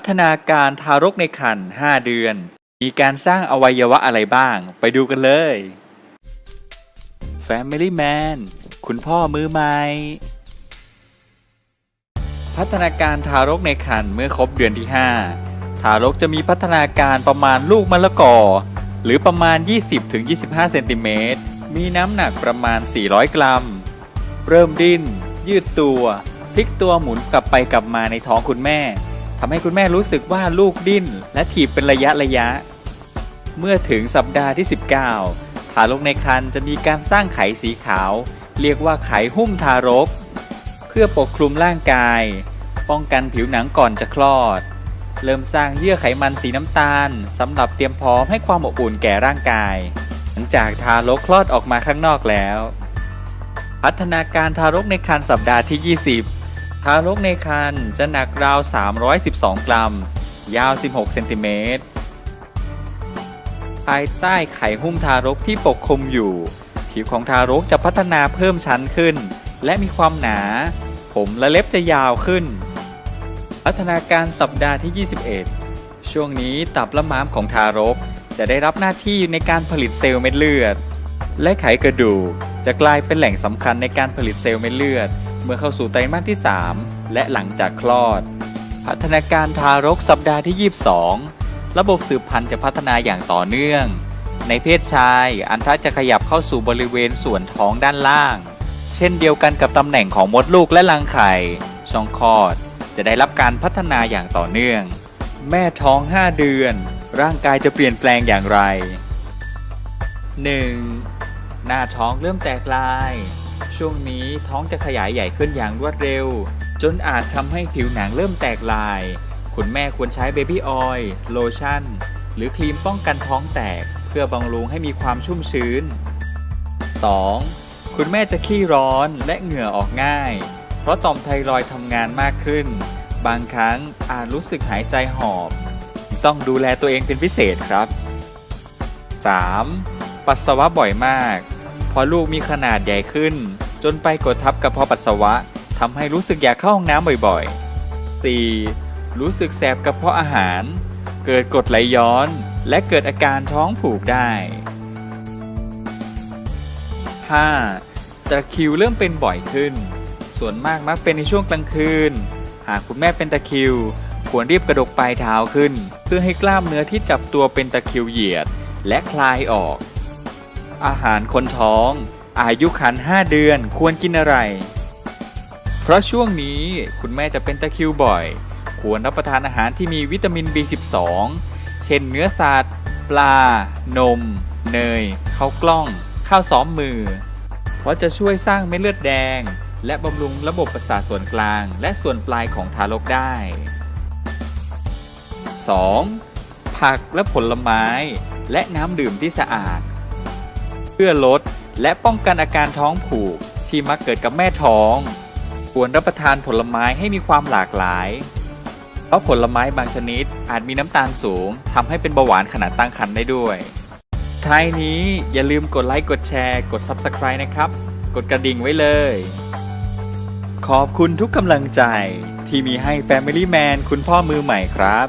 พัฒนาการทารกในครรภ์5เดือน มีการสร้างอวัยวะอะไรบ้าง ไปดูกันเลย Family Man คุณพ่อมือใหม่ พัฒนาการทารกในครรภ์เมื่อครบเดือนที่ 5 ทารกจะมีพัฒนาการประมาณลูกมะละกอ หรือประมาณ 20-25 เซนติเมตร มีน้ำหนักประมาณ 400 กรัม เริ่มดิ้น ยืดตัว พลิกตัวหมุนกลับไปกลับมาในท้องคุณแม่ ทำให้คุณแม่รู้สึกว่าลูกดิ้น และถีบเป็นระยะระยะ เมื่อถึงสัปดาห์ที่ 19 ทารกในครรภ์จะมีการสร้างไขสีขาว เรียกว่าไขหุ้มทารก เพื่อปกคลุมร่างกาย ป้องกันผิวหนังก่อนจะคลอด เริ่มสร้างเยื่อไขมันสีน้ำตาลสำหรับเตรียมพร้อมให้ความอบอุ่นแก่ร่างกาย หลังจากทารกคลอดออกมาข้างนอกแล้ว พัฒนาการทารกในครรภ์สัปดาห์ที่ 20ารกในครรภ์จะหนักราว 312 กรัม ยาว 16 เซนติเมตร ภายใต้ไข่หุ้มทารกที่ปกคลุมอยู่ ผิวของทารกจะพัฒนาเพิ่มชั้นขึ้น และมีความหนา ผมและเล็บจะยาวขึ้น พัฒนาการสัปดาห์ที่ 21 ช่วงนี้ตับและม้ามของทารกจะได้รับหน้าที่ในการผลิตเซลล์เม็ดเลือด และไขกระดูก จะกลายเป็นแหล่งสำคัญในการผลิตเซลล์เม็ดเลือด เมื่อเข้าสู่ไตรมาสที่ 3 และหลังจากคลอด พัฒนาการทารกสัปดาห์ที่ 22 ระบบสืบพันธุ์จะพัฒนาอย่างต่อเนื่อง ในเพศชาย อันทะจะขยับเข้าสู่บริเวณส่วนท้องด้านล่าง เช่นเดียวกันกับตำแหน่งของมดลูกและรังไข่ ช่องคลอด จะได้รับการพัฒนาอย่างต่อเนื่อง แม่ท้อง 5 เดือน ร่างกายจะเปลี่ยนแปลงอย่างไร 1. หน้าท้องเริ่มแตกลาย ช่วงนี้ท้องจะขยายใหญ่ขึ้นอย่างรวดเร็ว จนอาจทำให้ผิวหนังเริ่มแตกลาย คุณแม่ควรใช้เบบี้ออยล์โลชั่น หรือครีมป้องกันท้องแตก เพื่อบำรุงให้มีความชุ่มชื้น 2. คุณแม่จะขี้ร้อนและเหงื่อออกง่าย เพราะต่อมไทรอยทำงานมากขึ้น บางครั้งอาจรู้สึกหายใจหอบ ต้องดูแลตัวเองเป็นพิเศษครับ 3. ปัสสาวะบ่อยมาก พราะลูกมีขนาดใหญ่ขึ้น จนไปกดทับกระเพาะปัสสาวะทำให้รู้สึกอยากเข้าห้องน้ำบ่อยๆ 4. รู้สึกแสบกระเพาะอาหาร เกิดกรดไหลย้อน และเกิดอาการท้องผูกได้ 5. ตะคริวเริ่มเป็นบ่อยขึ้น ส่วนมากมักเป็นในช่วงกลางคืน หากคุณแม่เป็นตะคริว ควรรีบกระดกปลายเท้าขึ้น เพื่อให้กล้ามเนื้อที่จับตัวเป็นตะคริวเหยียด และคลายออก อาหารคนท้อง อายุครรภ์5เดือนควรกินอะไร เพราะช่วงนี้คุณแม่จะเป็นตะคริวบ่อย ควรรับประทานอาหารที่มีวิตามิน B12 เช่นเนื้อสัตว์ ปลา นม เนย ข้าวกล้อง ข้าวซ้อมมือ เพราะจะช่วยสร้างเม็ดเลือดแดง และบำรุงระบบประสาทส่วนกลาง และส่วนปลายของทารกได้ 2. ผักและผลไม้ และน้ำดื่มที่สะอาด พื่อลดและป้องกันอาการท้องผูกที่มักเกิดกับแม่ท้อง ควรรับประทานผลไม้ให้มีความหลากหลาย เพราะผลไม้บางชนิดอาจมีน้ำตาลสูงทำให้เป็นเบาหวานขณะตั้งครรภ์ได้ด้วย ท้ายนี้อย่าลืมกดไลค์กดแชร์ กด Subscribe นะครับ กดกระดิ่งไว้เลย ขอบคุณทุกกำลังใจที่มีให้ Family Man คุณพ่อมือใหม่ครับ